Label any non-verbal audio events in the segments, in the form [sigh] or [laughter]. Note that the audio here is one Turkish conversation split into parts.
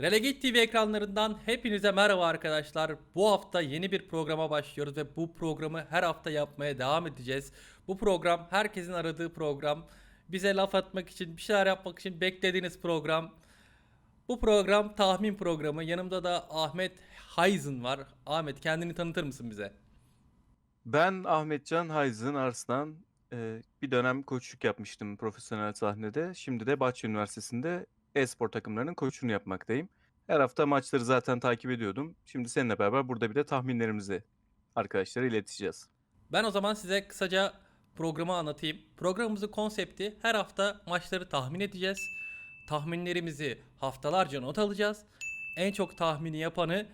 Relegate TV ekranlarından hepinize merhaba arkadaşlar. Bu hafta yeni bir programa başlıyoruz ve bu programı her hafta yapmaya devam edeceğiz. Bu program herkesin aradığı program. Bize laf atmak için, bir şeyler yapmak için beklediğiniz program. Bu program tahmin programı. Yanımda da Ahmet Hayzın var. Ahmet kendini tanıtır mısın bize? Ben Ahmetcan Hayzın Arslan. Ee, bir dönem koçluk yapmıştım profesyonel sahnede. Şimdi de Bahçe Üniversitesi'nde e-spor takımlarının koçunu yapmaktayım. Her hafta maçları zaten takip ediyordum. Şimdi seninle beraber burada bir de tahminlerimizi arkadaşlara ileteceğiz. Ben o zaman size kısaca programı anlatayım. Programımızın konsepti her hafta maçları tahmin edeceğiz. Tahminlerimizi haftalarca not alacağız. En çok tahmini yapanı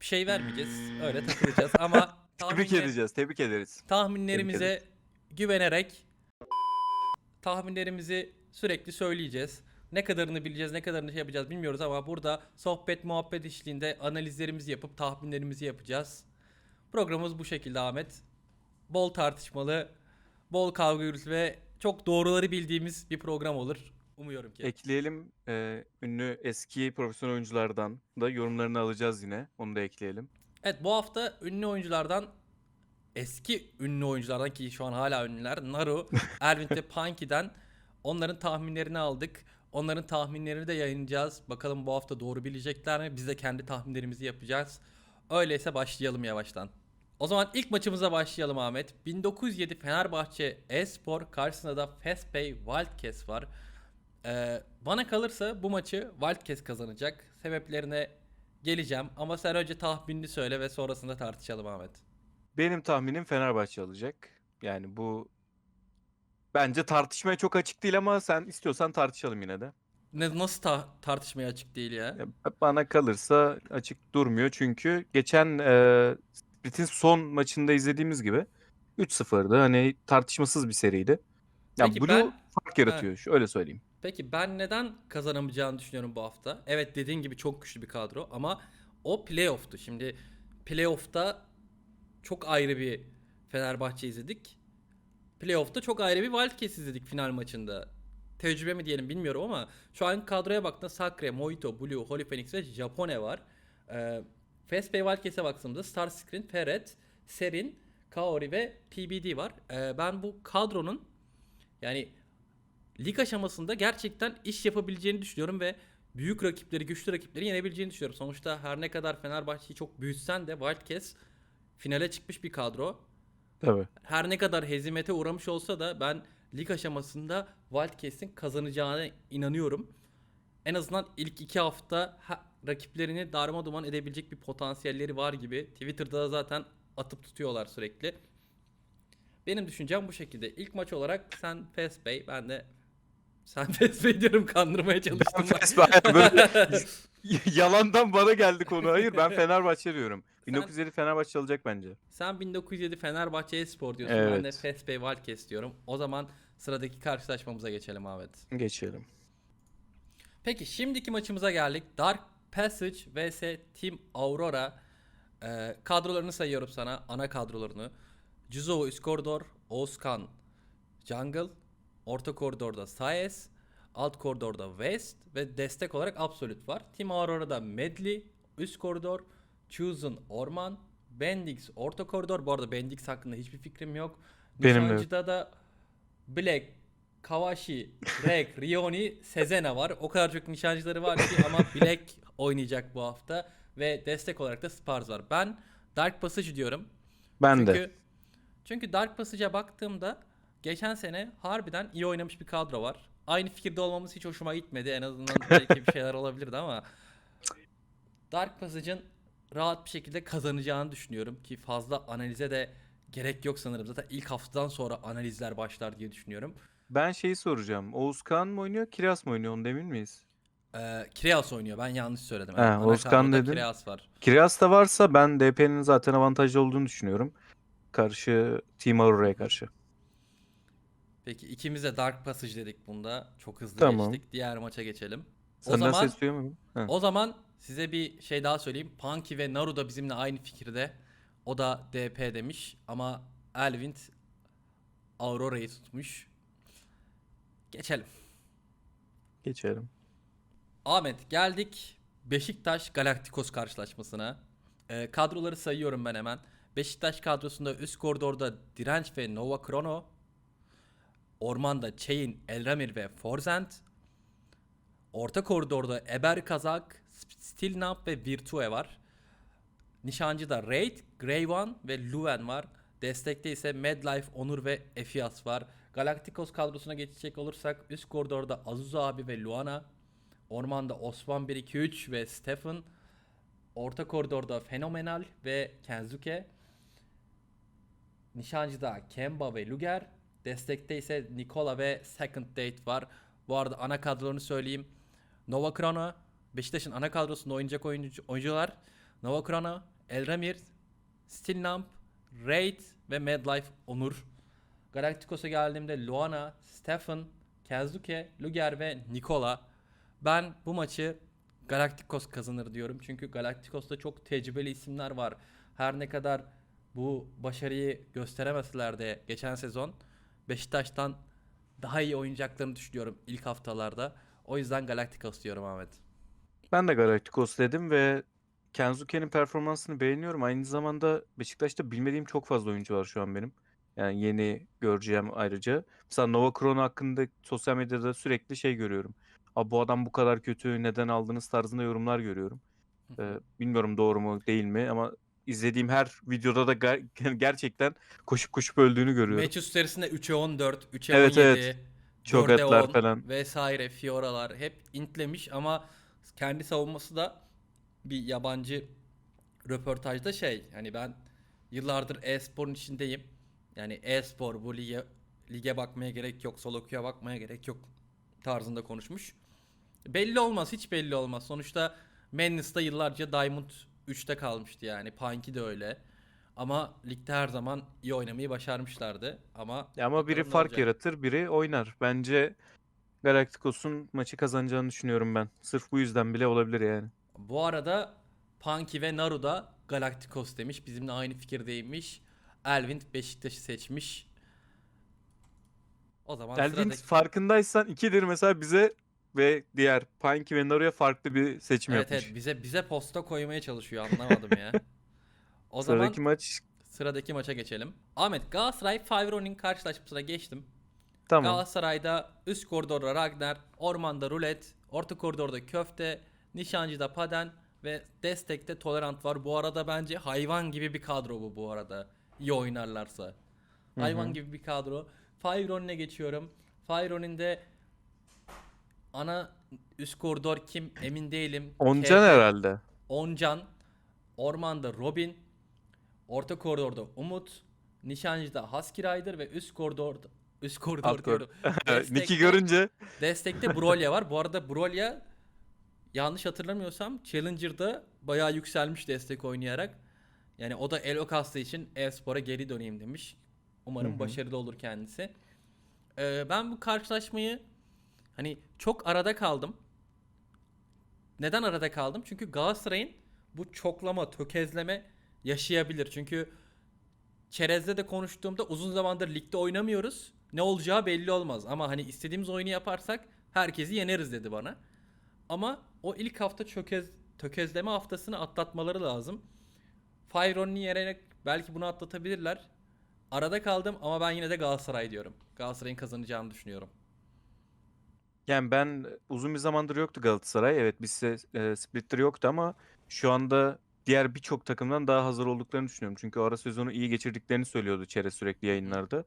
bir şey vermeyeceğiz. Öyle takılacağız ama [laughs] Tebrik edeceğiz, tebrik ederiz. tahminlerimize güvenerek tahminlerimizi sürekli söyleyeceğiz. Ne kadarını bileceğiz, ne kadarını şey yapacağız bilmiyoruz ama burada sohbet muhabbet eşliğinde analizlerimizi yapıp tahminlerimizi yapacağız. Programımız bu şekilde Ahmet. Bol tartışmalı, bol kavga gürültü ve çok doğruları bildiğimiz bir program olur. Umuyorum ki. Ekleyelim e, ünlü eski profesyonel oyunculardan da yorumlarını alacağız yine. Onu da ekleyelim. Evet bu hafta ünlü oyunculardan eski ünlü oyunculardan ki şu an hala ünlüler Naru, [laughs] Elvin ve Punky'den onların tahminlerini aldık. Onların tahminlerini de yayınlayacağız. Bakalım bu hafta doğru bilecekler mi? Biz de kendi tahminlerimizi yapacağız. Öyleyse başlayalım yavaştan. O zaman ilk maçımıza başlayalım Ahmet. 1907 Fenerbahçe Espor karşısında da Fespay Wildcats var. Ee, bana kalırsa bu maçı Wildcats kazanacak. Sebeplerine geleceğim ama sen önce tahminini söyle ve sonrasında tartışalım Ahmet. Benim tahminim Fenerbahçe alacak. Yani bu bence tartışmaya çok açık değil ama sen istiyorsan tartışalım yine de. Ne nasıl ta- tartışmaya açık değil ya? Ya, Bana kalırsa açık durmuyor çünkü geçen e, Split'in son maçında izlediğimiz gibi 3-0'dı. Hani tartışmasız bir seriydi. Ya Peki Blue ben- fark yaratıyor. Şu öyle söyleyeyim. Peki ben neden kazanamayacağını düşünüyorum bu hafta? Evet dediğin gibi çok güçlü bir kadro ama o playoff'tu. Şimdi playoff'ta çok ayrı bir Fenerbahçe izledik. Playoff'ta çok ayrı bir Wildcats izledik final maçında. Tecrübe mi diyelim bilmiyorum ama şu an kadroya baktığında Sakre, Mojito, Blue, Holy Phoenix ve Japone var. Ee, Fastpay Wildcats'e baktığımda Starscreen, Ferret, Serin, Kaori ve PBD var. Ee, ben bu kadronun yani lig aşamasında gerçekten iş yapabileceğini düşünüyorum ve büyük rakipleri, güçlü rakipleri yenebileceğini düşünüyorum. Sonuçta her ne kadar Fenerbahçe'yi çok büyütsen de Wildcats finale çıkmış bir kadro. Tabii. Her ne kadar hezimete uğramış olsa da ben lig aşamasında Wildcats'in kazanacağına inanıyorum. En azından ilk iki hafta ha- rakiplerini darma duman edebilecek bir potansiyelleri var gibi. Twitter'da da zaten atıp tutuyorlar sürekli. Benim düşüncem bu şekilde. İlk maç olarak sen Fast Bey, ben de sen [laughs] Bey diyorum kandırmaya çalıştım. Aynen böyle [laughs] [laughs] yalandan bana geldi konu. Hayır ben Fenerbahçe diyorum. 1907 Fenerbahçe alacak bence. Sen 1907 Fenerbahçe Espor diyorsun. Ben de Evet. Bey Wildcats diyorum. O zaman sıradaki karşılaşmamıza geçelim Ahmet. Geçelim. Peki şimdiki maçımıza geldik. Dark Passage vs Team Aurora. Ee, kadrolarını sayıyorum sana. Ana kadrolarını. Juzo üst koridor, Oğuzkan Jungle, orta koridorda Saez, alt koridorda West ve destek olarak Absolute var. Team Aurora'da Medley, üst koridor, Chosen Orman, Bendix orta koridor. Bu arada Bendix hakkında hiçbir fikrim yok. Benim. Nişancı'da da Black, Kawashi, Rek, [laughs] Rioni, Sezena var. O kadar çok nişancıları var ki ama [laughs] Black oynayacak bu hafta ve destek olarak da Spars var. Ben Dark Passage diyorum. Ben çünkü, de. Çünkü Dark Passage'a baktığımda geçen sene harbiden iyi oynamış bir kadro var. Aynı fikirde olmamız hiç hoşuma gitmedi. En azından belki bir şeyler olabilirdi ama Dark Passage'ın rahat bir şekilde kazanacağını düşünüyorum ki fazla analize de gerek yok sanırım. Zaten ilk haftadan sonra analizler başlar diye düşünüyorum. Ben şeyi soracağım. Oğuzkan mı oynuyor, Kiraz mı oynuyor? Onu emin miyiz? Ee, Kireas oynuyor. Ben yanlış söyledim. He, Oğuzkan dedin. Kireas var. Kiraz da varsa ben DP'nin zaten avantajlı olduğunu düşünüyorum. Karşı Team Aurora'ya karşı. Peki ikimiz de Dark Passage dedik bunda. Çok hızlı Tamam. geçtik. Diğer maça geçelim. O Senden zaman ses duyuyor muyum? O zaman size bir şey daha söyleyeyim. Punky ve Naru da bizimle aynı fikirde. O da DP demiş ama Elvind Aurora'yı tutmuş. Geçelim. Geçelim. Ahmet geldik Beşiktaş Galacticos karşılaşmasına. Ee, kadroları sayıyorum ben hemen. Beşiktaş kadrosunda üst koridorda Direnç ve Nova Krono. Ormanda Chain, Elramir ve Forzent. Orta koridorda Eber Kazak, Stilnamp ve Virtue var. Nişancıda Raid, Grey ve Luven var. Destekte ise Medlife, Onur ve Efias var. Galacticos kadrosuna geçecek olursak üst koridorda Azusa abi ve Luana. Ormanda Osman 1-2-3 ve Stefan. Orta koridorda Fenomenal ve Kenzuke. Nişancıda Kemba ve Luger. Destekte ise Nikola ve Second Date var. Bu arada ana kadrolarını söyleyeyim. Nova Krono, Beşiktaş'ın ana kadrosunda oynayacak oyuncu, oyuncular Nova Krono, Elramir, Stilnamp, Raid ve Medlife Onur. Galacticos'a geldiğimde Luana, Stefan, Kenzuke, Luger ve Nikola. Ben bu maçı Galacticos kazanır diyorum. Çünkü Galacticos'ta çok tecrübeli isimler var. Her ne kadar bu başarıyı gösteremeseler de geçen sezon Beşiktaş'tan daha iyi oynayacaklarını düşünüyorum ilk haftalarda. O yüzden Galacticos diyorum Ahmet. Ben de Galacticos dedim ve Kenzuke'nin performansını beğeniyorum. Aynı zamanda Beşiktaş'ta bilmediğim çok fazla oyuncu var şu an benim. Yani yeni göreceğim ayrıca. Mesela Nova Krono hakkında sosyal medyada sürekli şey görüyorum. Abi bu adam bu kadar kötü neden aldınız tarzında yorumlar görüyorum. Ee, bilmiyorum doğru mu değil mi ama izlediğim her videoda da ger- [laughs] gerçekten koşup koşup öldüğünü görüyorum. Maç üstlerisinde 3'e 14, 3'e Evet, 17, evet. Çok 4'e atlar 10 falan. vesaire Fiora'lar hep intlemiş ama kendi savunması da bir yabancı röportajda şey hani ben yıllardır e-sporun içindeyim. Yani e-spor bu lige, lige bakmaya gerek yok, solo queue'a bakmaya gerek yok tarzında konuşmuş. Belli olmaz, hiç belli olmaz. Sonuçta Madness'ta yıllarca Diamond 3'te kalmıştı yani. Punky de öyle. Ama ligde her zaman iyi oynamayı başarmışlardı. Ama Ya Ama biri bakalım ne fark olacak. yaratır, biri oynar. Bence Galacticos'un maçı kazanacağını düşünüyorum ben. Sırf bu yüzden bile olabilir yani. Bu arada Punky ve Naru da Galacticos demiş. Bizimle aynı fikirdeymiş. Elvin Beşiktaş'ı seçmiş. O zaman Elvin sıradaki... farkındaysan ikidir mesela bize ve diğer Punky ve Naru'ya farklı bir seçim Evet yapmış. evet bize bize posta koymaya çalışıyor anlamadım ya. [laughs] O zaman Sıradaki maç sıradaki maça geçelim. Ahmet Galatasaray Favro'nun karşılaşmasına geçtim. tamam. Galatasaray'da üst koridorda Ragnar, ormanda Rulet, orta koridorda Köfte, nişancıda Paden ve destekte Tolerant var. Bu arada bence hayvan gibi bir kadro bu bu arada. İyi oynarlarsa. Hayvan hı. gibi bir kadro. Fyron'ine geçiyorum. Fyron'inde ana üst koridor kim emin değilim. Oncan KP, herhalde. Oncan, Ormanda Robin, orta koridorda Umut, nişancıda Husky Rider ve üst koridorda üst koridor Alt diyorum. [laughs] Nick'i görünce Destekte Broly var. Bu arada Broly yanlış hatırlamıyorsam Challenger'da bayağı yükselmiş destek oynayarak. Yani o da Elo kastığı için e-spora geri döneyim demiş. Umarım Hı hı. başarılı olur kendisi. Ee, ben bu karşılaşmayı hani çok arada kaldım. Neden arada kaldım? Çünkü Galatasaray'ın bu çoklama, tökezleme yaşayabilir. Çünkü Çerez'de de konuştuğumda uzun zamandır ligde oynamıyoruz. Ne olacağı belli olmaz. Ama hani istediğimiz oyunu yaparsak herkesi yeneriz dedi bana. Ama o ilk hafta çökez, tökezleme haftasını atlatmaları lazım. Fyron'u yererek belki bunu atlatabilirler. Arada kaldım ama ben yine de Galatasaray diyorum. Galatasaray'ın kazanacağını düşünüyorum. Yani ben uzun bir zamandır yoktu Galatasaray. Evet bizde e, splitter yoktu ama şu anda diğer birçok takımdan daha hazır olduklarını düşünüyorum. Çünkü ara sezonu iyi geçirdiklerini söylüyordu Çerez sürekli yayınlarda.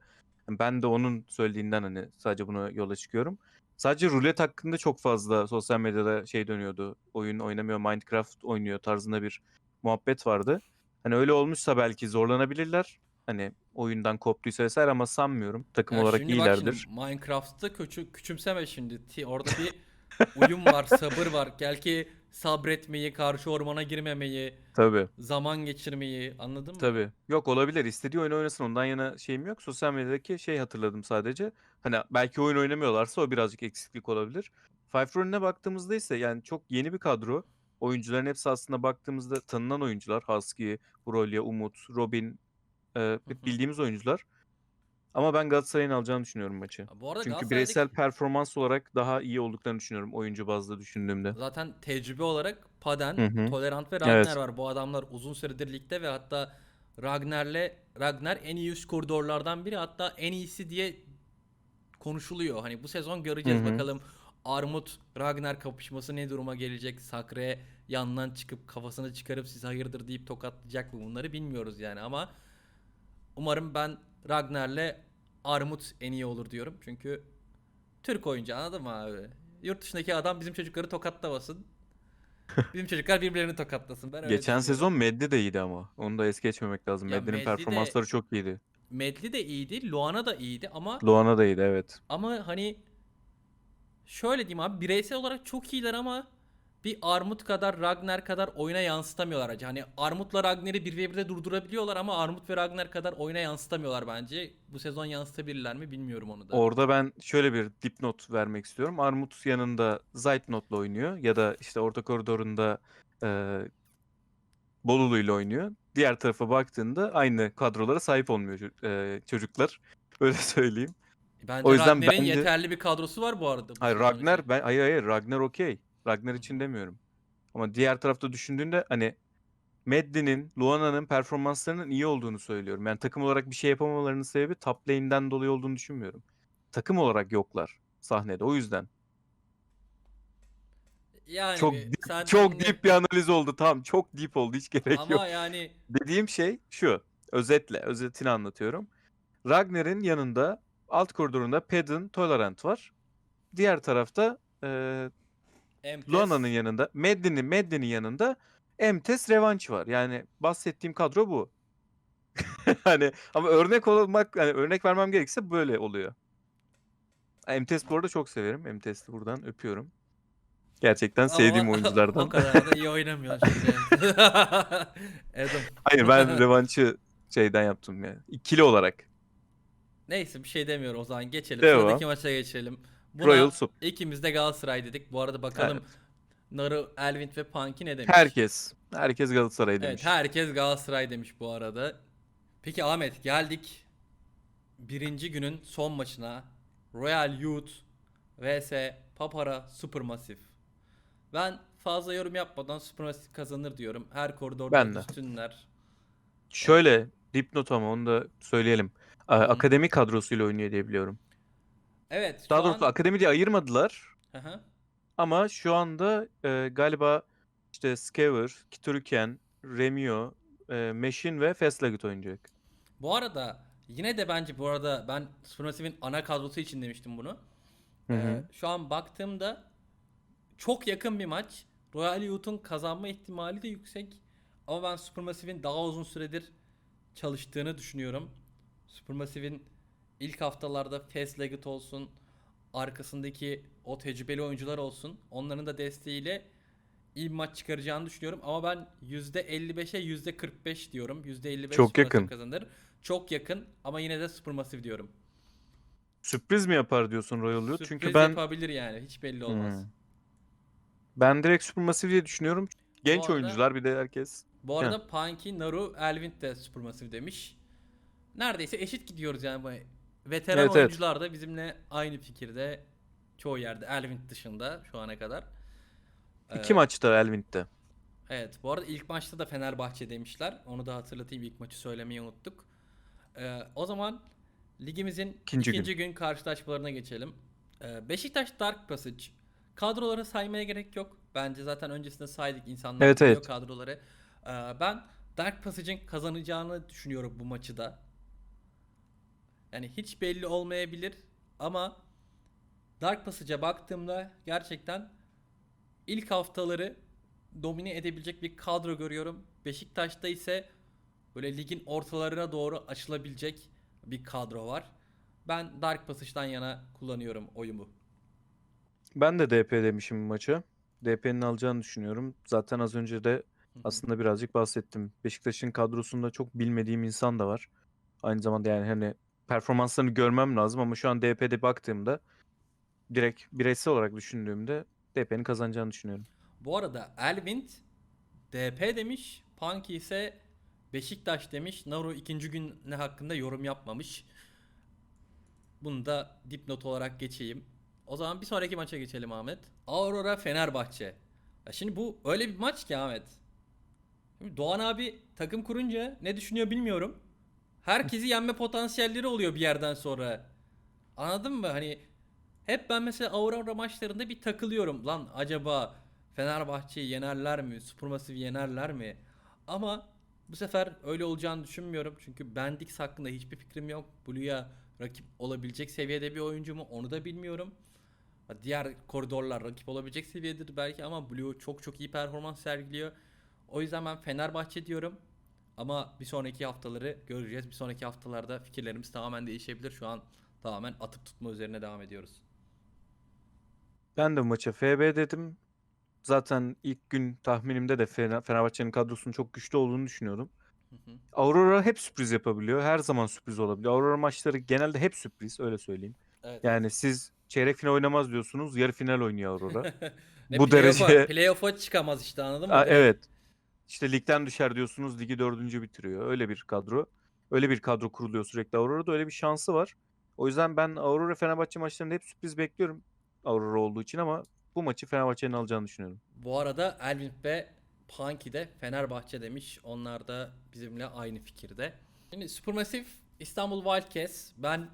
Ben de onun söylediğinden hani sadece buna yola çıkıyorum. Sadece rulet hakkında çok fazla sosyal medyada şey dönüyordu. Oyun oynamıyor, Minecraft oynuyor tarzında bir muhabbet vardı. Hani öyle olmuşsa belki zorlanabilirler. Hani oyundan koptuysa vesaire ama sanmıyorum. Takım Ya olarak şimdi bak şimdi iyilerdir. Minecraft'ta küçü, küçümseme şimdi. Ti- Orada bir uyum var, sabır var. Gel ki sabretmeyi, karşı ormana girmemeyi, Tabii. zaman geçirmeyi anladın mı? Tabii. Yok olabilir. İstediği oyunu oynasın. Ondan yana şeyim yok. Sosyal medyadaki şey hatırladım sadece. Hani belki oyun oynamıyorlarsa o birazcık eksiklik olabilir. Five Run'e baktığımızda ise yani çok yeni bir kadro. Oyuncuların hepsi aslında baktığımızda tanınan oyuncular. Husky, Broly, Umut, Robin e, hı. bildiğimiz oyuncular. Ama ben Galatasaray'ın alacağını düşünüyorum maçı. Bu arada Çünkü Galatasaray'daki bireysel performans olarak daha iyi olduklarını düşünüyorum oyuncu bazlı düşündüğümde. zaten tecrübe olarak Paden, Hı hı. Tolerant ve Ragnar Evet. var. Bu adamlar uzun süredir ligde ve hatta Ragnar'le Ragnar en iyi üst koridorlardan biri hatta en iyisi diye konuşuluyor. Hani bu sezon göreceğiz Hı hı. bakalım Armut Ragnar kapışması ne duruma gelecek? Sakre yandan çıkıp kafasını çıkarıp siz hayırdır deyip tokatlayacak mı bunları bilmiyoruz yani ama umarım ben Ragnar'le Armut en iyi olur diyorum. Çünkü Türk oyuncu anladın mı abi? Yurt dışındaki adam bizim çocukları tokatlamasın. [laughs] Bizim çocuklar birbirlerini tokatlasın. Ben öyle Geçen düşünüyorum. sezon Medli de iyiydi ama. Onu da es geçmemek lazım. Ya Medli'nin Medli de- performansları çok iyiydi. Medli de iyiydi, Luana da iyiydi ama Luana da iyiydi evet. ama hani şöyle diyeyim abi bireysel olarak çok iyiler ama bir Armut kadar Ragnar kadar oyuna yansıtamıyorlar acı. Hani Armut'la Ragnar'ı birbirine durdurabiliyorlar ama Armut ve Ragnar kadar oyuna yansıtamıyorlar bence. Bu sezon yansıtabilirler mi bilmiyorum onu da. Orada ben şöyle bir dipnot vermek istiyorum. Armut yanında Zeitnot'la oynuyor ya da işte orta koridorunda e, Bolulu ile oynuyor. Diğer tarafa baktığında aynı kadrolara sahip olmuyor e, çocuklar. [laughs] Öyle söyleyeyim. Bence o yüzden Ragnar'ın ben de- yeterli bir kadrosu var bu arada. bu Hayır Ragnar için. ben hayır hayır Ragnar okey. Ragnar için demiyorum. Ama diğer tarafta düşündüğünde hani Medli'nin, Luana'nın performanslarının iyi olduğunu söylüyorum. Yani takım olarak bir şey yapamamalarının sebebi top lane'den dolayı olduğunu düşünmüyorum. Takım olarak yoklar sahnede. O yüzden. Yani çok bir- deep, sen çok dinle. deep bir analiz oldu. Tamam, çok deep oldu. Hiç gerek yok. Ama yani Dediğim şey şu. Özetle, özetini anlatıyorum. Ragnar'ın yanında alt koridorunda Pedon, Tolerant var. Diğer tarafta eee Emtes- Luana'nın yanında, Medli'nin Medli'nin yanında Emtes Revanch var. Yani bahsettiğim kadro bu. [laughs] hani ama örnek olmak hani örnek vermem gerekirse böyle oluyor. Emtes bu arada çok severim. Emtes'i buradan öpüyorum. Gerçekten sevdiğim Ama oyunculardan. o kadar da iyi. [laughs] Adam. Hayır ben [laughs] revanşı şeyden yaptım ya. İkili olarak. Neyse bir şey demiyorum o zaman geçelim. Devam. Sıradaki maça geçelim. Buna Royal Sup. ikimiz de Galatasaray dedik. Bu arada bakalım Evet. Naru, Elvin ve Punky ne demiş? Herkes. Herkes Galatasaray demiş. Evet herkes Galatasaray demiş bu arada. Peki Ahmet geldik birinci günün son maçına. Royal Youth vs Papara Supermassive. Ben fazla yorum yapmadan Supermassive kazanır diyorum. Her koridorda Ben de. üstünler. Şöyle dipnot ama onu da söyleyelim. Akademi kadrosuyla oynuyor diye biliyorum. Evet Daha doğrusu an... akademi diye ayırmadılar. Hı hı. Ama şu anda e, galiba işte Skewer, Kituruken, Remio, e, Meşin ve Feslagut oynayacak. Bu arada yine de bence bu arada ben Supermassive'in ana kadrosu için demiştim bunu. Hı hı. Şu an baktığımda çok yakın bir maç. Royal Youth'un kazanma ihtimali de yüksek. Ama ben Supermassive'in daha uzun süredir çalıştığını düşünüyorum. Supermassive'in ilk haftalarda Fast Leggett olsun, arkasındaki o tecrübeli oyuncular olsun. Onların da desteğiyle iyi bir maç çıkaracağını düşünüyorum. Ama ben %55'e %45 diyorum. %55 Çok yakın. kazanır. Çok yakın ama yine de Supermassive diyorum. Sürpriz mi yapar diyorsun Royal? Sürpriz Çünkü ben yapabilir yani. Hiç belli olmaz. Hmm. ben direkt Supermassive diye düşünüyorum. Genç arada- oyuncular bir de herkes. Bu arada Punky, Naru, Elvin de Supermassive demiş. Neredeyse eşit gidiyoruz yani. Veteran Evet, evet. oyuncular da bizimle aynı fikirde. Çoğu yerde Elvin dışında şu ana kadar. İki Ee, maçta Elvint'te. Evet bu arada ilk maçta da Fenerbahçe demişler. Onu da hatırlatayım ilk maçı söylemeyi unuttuk. Ee, o zaman ligimizin İkinci ikinci, gün. karşılaşmalarına geçelim. Ee, Beşiktaş Dark Passage. Kadroları saymaya gerek yok. Bence zaten öncesinde saydık insanlar Evet, evet. kadroları. Ee, ben Dark Passage'in kazanacağını düşünüyorum bu maçı da. Yani hiç belli olmayabilir ama Dark Passage'a baktığımda gerçekten ilk haftaları domine edebilecek bir kadro görüyorum. Beşiktaş'ta ise böyle ligin ortalarına doğru açılabilecek bir kadro var. Ben Dark Passage'dan yana kullanıyorum oyumu. Ben de DP demişim maça. DP'nin alacağını düşünüyorum. Zaten az önce de aslında birazcık bahsettim. Beşiktaş'ın kadrosunda çok bilmediğim insan da var. Aynı zamanda yani hani performanslarını görmem lazım ama şu an DP'de baktığımda direkt bireysel olarak düşündüğümde DP'nin kazanacağını düşünüyorum. Bu arada Elvind DP demiş. Punky ise Beşiktaş demiş. Naru ikinci gün ne hakkında yorum yapmamış. Bunu da dipnot olarak geçeyim. O zaman bir sonraki maça geçelim Ahmet. Aurora Fenerbahçe. Ya şimdi bu öyle bir maç ki Ahmet. Şimdi Doğan abi takım kurunca ne düşünüyor bilmiyorum. Herkesi yenme potansiyelleri oluyor bir yerden sonra. Anladın mı? Hani hep ben mesela Aurora maçlarında bir takılıyorum. Lan acaba Fenerbahçe'yi yenerler mi? Supermassive yenerler mi? Ama bu sefer öyle olacağını düşünmüyorum. Çünkü Bendix hakkında hiçbir fikrim yok. Blue'ya rakip olabilecek seviyede bir oyuncu mu onu da bilmiyorum. Diğer koridorlar rakip olabilecek seviyedir belki ama Blue çok çok iyi performans sergiliyor. O yüzden ben Fenerbahçe diyorum. Ama bir sonraki haftaları göreceğiz. Bir sonraki haftalarda fikirlerimiz tamamen değişebilir. Şu an tamamen atıp tutma üzerine devam ediyoruz. Ben de maça FB dedim. Zaten ilk gün tahminimde de Fener- Fenerbahçe'nin kadrosunun çok güçlü olduğunu düşünüyordum. Hı hı. Aurora hep sürpriz yapabiliyor. Her zaman sürpriz olabiliyor. Aurora maçları genelde hep sürpriz öyle söyleyeyim. Evet. Yani siz çeyrek final oynamaz diyorsunuz. Yarı final oynuyor Aurora. Ne [laughs] bu playoff'a- derece- Playoff'a çıkamaz işte anladın mı? Aa, evet. İşte ligden düşer diyorsunuz. Ligi dördüncü bitiriyor. Öyle bir kadro. Öyle bir kadro kuruluyor sürekli. Aurora'da öyle bir şansı var. O yüzden ben Aurora Fenerbahçe maçlarında hep sürpriz bekliyorum. Aurora olduğu için ama bu maçı Fenerbahçe'nin alacağını düşünüyorum. Bu arada Elvin ve Punky de Fenerbahçe demiş. Onlar da bizimle aynı fikirde. Şimdi Supermassive İstanbul Wildcats ben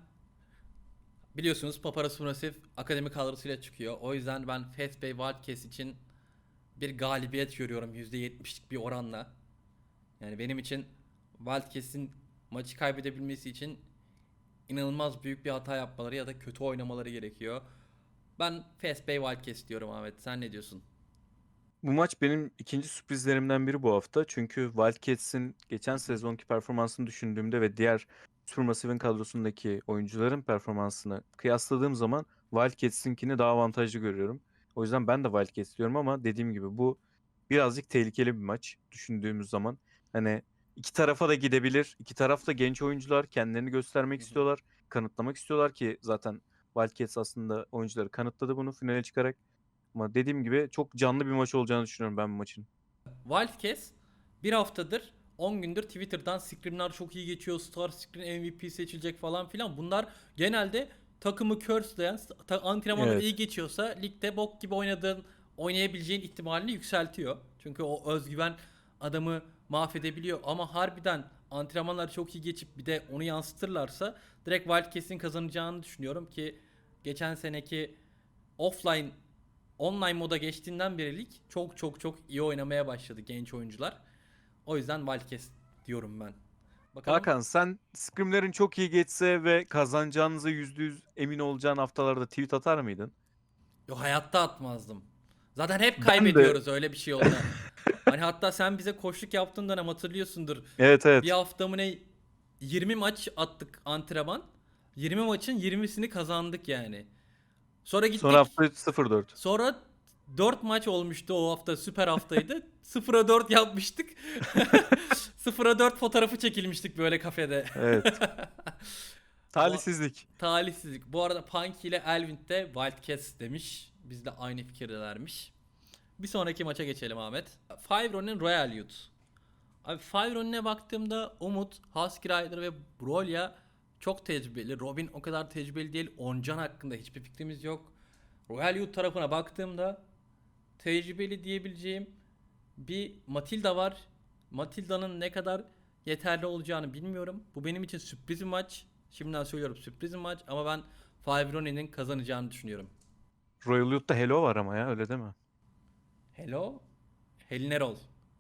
biliyorsunuz Papara Supermassive akademi kadrosuyla çıkıyor. O yüzden ben Fast Bay Wildcats için bir galibiyet görüyorum %70'lik bir oranla. Yani benim için Wildcats'in maçı kaybedebilmesi için inanılmaz büyük bir hata yapmaları ya da kötü oynamaları gerekiyor. Ben Fast Bay Wildcats diyorum Ahmet. Sen ne diyorsun? Bu maç benim ikinci sürprizlerimden biri bu hafta. Çünkü Wildcats'in geçen sezonki performansını düşündüğümde ve diğer Supermassive'in kadrosundaki oyuncuların performansını kıyasladığım zaman Wildcats'inkini daha avantajlı görüyorum. O yüzden ben de Wildcats diyorum ama dediğim gibi bu birazcık tehlikeli bir maç düşündüğümüz zaman. Hani iki tarafa da gidebilir. İki taraf da genç oyuncular kendilerini göstermek istiyorlar. Kanıtlamak istiyorlar ki zaten Wildcats aslında oyuncuları kanıtladı bunu finale çıkarak. Ama dediğim gibi çok canlı bir maç olacağını düşünüyorum ben bu maçın. Wildcats bir haftadır 10 gündür Twitter'dan screenler çok iyi geçiyor. Star Screen MVP seçilecek falan filan. Bunlar genelde takımı curse'layan, ta- antrenmanı Evet. iyi geçiyorsa ligde bok gibi oynadığın, oynayabileceğin ihtimalini yükseltiyor. Çünkü o özgüven adamı mahvedebiliyor. Ama harbiden antrenmanlar çok iyi geçip bir de onu yansıtırlarsa direkt Wildcats'in kazanacağını düşünüyorum ki geçen seneki offline online moda geçtiğinden beri lig çok çok çok iyi oynamaya başladı genç oyuncular. O yüzden Wildcats diyorum ben. Bakalım. Hakan sen scrimlerin çok iyi geçse ve kazanacağınıza %100 emin olacağın haftalarda tweet atar mıydın? Yo, hayatta atmazdım. Zaten hep kaybediyoruz öyle bir şey oldu. [laughs] hani hatta sen bize koşluk yaptığın dönem hatırlıyorsundur. Evet evet. Bir hafta mı ne 20 maç attık antrenman. 20 maçın 20'sini kazandık yani. Sonra gittik. Son hafta 0-4. Sonra 4 maç olmuştu o hafta süper haftaydı. [laughs] 0'a 4 yapmıştık. [laughs] 0'a 4 fotoğrafı çekilmiştik böyle kafede. Evet. [laughs] Talihsizlik. Talihsizlik. Bu arada Punky ile Elvin de Wildcats demiş. Biz de aynı fikirdelermiş. Bir sonraki maça geçelim Ahmet. Five Royal Youth. Abi Five Ronin'e baktığımda Umut, Husky Rider ve Brolia çok tecrübeli. Robin o kadar tecrübeli değil. Oncan hakkında hiçbir fikrimiz yok. Royal Youth tarafına baktığımda tecrübeli diyebileceğim bir Matilda var. Matilda'nın ne kadar yeterli olacağını bilmiyorum. Bu benim için sürpriz bir maç. Şimdiden söylüyorum sürpriz bir maç ama ben Five Ronin'in kazanacağını düşünüyorum. Royal Youth'ta Hello var ama ya öyle değil mi? Hello, Helinerol.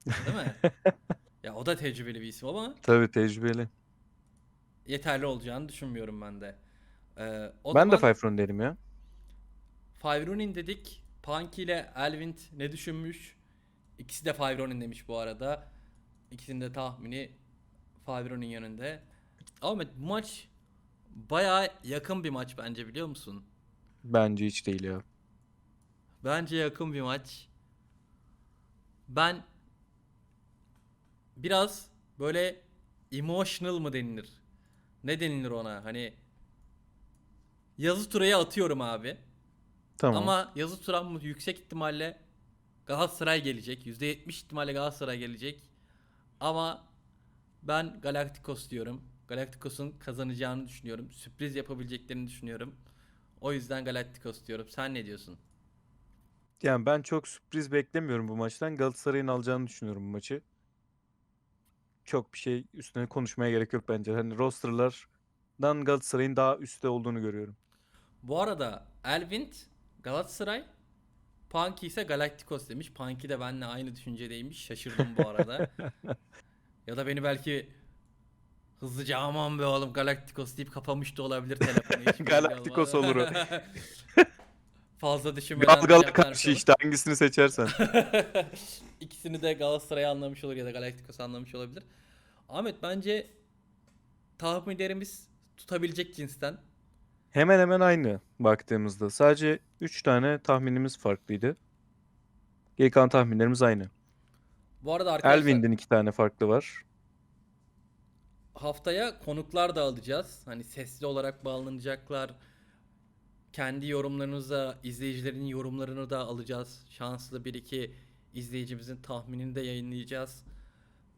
Değil mi? [laughs] ya o da tecrübeli bir isim ama Tabii tecrübeli. yeterli olacağını düşünmüyorum ben de. Ee, o ben de zaman Five Run derim ya. Five Ronin dedik. Punky ile Elvin ne düşünmüş? İkisi de Five Ronin demiş bu arada. İkisinin de tahmini Five Ronin yönünde. Ahmet bu maç bayağı yakın bir maç bence biliyor musun? Bence hiç değil ya. Bence yakın bir maç. Ben biraz böyle emotional mı denilir? Ne denilir ona? Hani yazı turaya atıyorum abi. Tamam. Ama yazı turam yüksek ihtimalle Galatasaray gelecek. %70 ihtimalle Galatasaray gelecek. Ama ben Galacticos diyorum. Galacticos'un kazanacağını düşünüyorum. Sürpriz yapabileceklerini düşünüyorum. O yüzden Galacticos diyorum. Sen ne diyorsun? Yani ben çok sürpriz beklemiyorum bu maçtan. Galatasaray'ın alacağını düşünüyorum bu maçı. Çok bir şey üstüne konuşmaya gerek yok bence. Hani rosterlardan Galatasaray'ın daha üstte olduğunu görüyorum. Bu arada Elvind Galatasaray, Punky ise Galacticos demiş. Punky de benimle aynı düşüncedeymiş. Şaşırdım bu arada. [laughs] ya da beni belki hızlıca aman be oğlum Galacticos deyip kapamış da olabilir telefonu. [laughs] Galacticos olur o. [laughs] Fazla düşünmeden Galgal'a cevap karşı işte hangisini seçersen. İkisini de Galatasaray'a anlamış olur ya da Galacticos'u anlamış olabilir. Ahmet bence tahminlerimiz tutabilecek cinsten. Hemen hemen aynı baktığımızda. Sadece 3 tane tahminimiz farklıydı. Geri kalan tahminlerimiz aynı. Bu arada arkadaşlar Elvin'den 2 tane farklı var. haftaya konuklar da alacağız. Hani sesli olarak bağlanacaklar. Kendi yorumlarınıza, izleyicilerin yorumlarını da alacağız. Şanslı bir iki izleyicimizin tahminini de yayınlayacağız.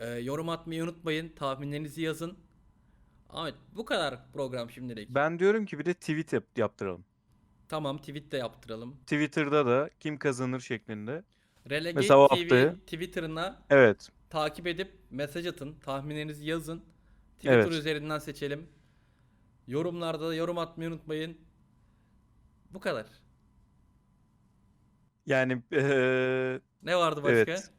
Ee, yorum atmayı unutmayın. Tahminlerinizi yazın. Ahmet bu kadar program şimdilik. Ben diyorum ki bir de tweet yap- yaptıralım. Tamam tweet de yaptıralım. Twitter'da da kim kazanır şeklinde. Relegate Mesela o TV haftaya- Twitter'ına Evet. takip edip mesaj atın. Tahminlerinizi yazın. Twitter Evet. üzerinden seçelim. Yorumlarda da yorum atmayı unutmayın. Bu kadar. Yani [laughs] eee, Ne vardı başka? evet.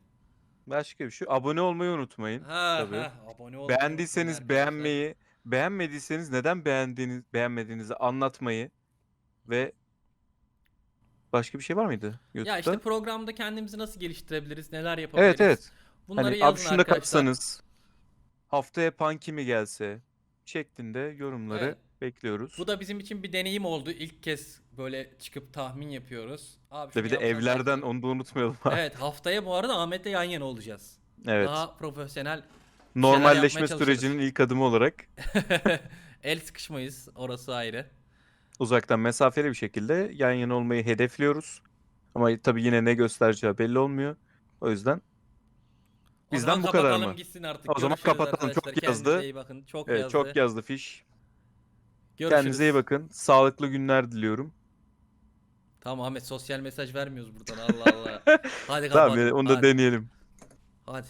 Başka bir şey. Abone olmayı unutmayın. Ha, Tabii. ha, abone olmayı Beğendiyseniz unutmayın beğenmeyi, beğenmediyseniz neden beğendiğiniz, beğenmediğinizi anlatmayı ve başka bir şey var mıydı Ya YouTube'da? işte programda kendimizi nasıl geliştirebiliriz, neler yapabiliriz? Evet evet. Bunları Hani yazın abi şunu da arkadaşlar. kapsanız, haftaya Punky mi gelse şeklinde yorumları Evet. bekliyoruz. Bu da bizim için bir deneyim oldu. İlk kez böyle çıkıp tahmin yapıyoruz. Abi bir de evlerden belki- onu da unutmayalım. Evet haftaya bu arada Ahmet'le yan yana olacağız. Evet. Daha profesyonel Normalleşme yapmaya sürecinin ilk adımı olarak [laughs] el sıkışmayız. Orası ayrı. uzaktan mesafeli bir şekilde yan yana olmayı hedefliyoruz. Ama tabii yine ne göstereceği belli olmuyor. O yüzden O Bizden bu kadar mı? gitsin artık. O zaman Görüşürüz kapatalım. Çok yazdı. Kendinize iyi bakın. Çok evet, yazdı. çok yazdı fiş. Görüşürüz. Kendinize iyi bakın. Sağlıklı günler diliyorum. Tamam Ahmet sosyal mesaj vermiyoruz buradan Allah Allah. [laughs] Hadi kapat. Tamam onu da Hadi. deneyelim. Hadi.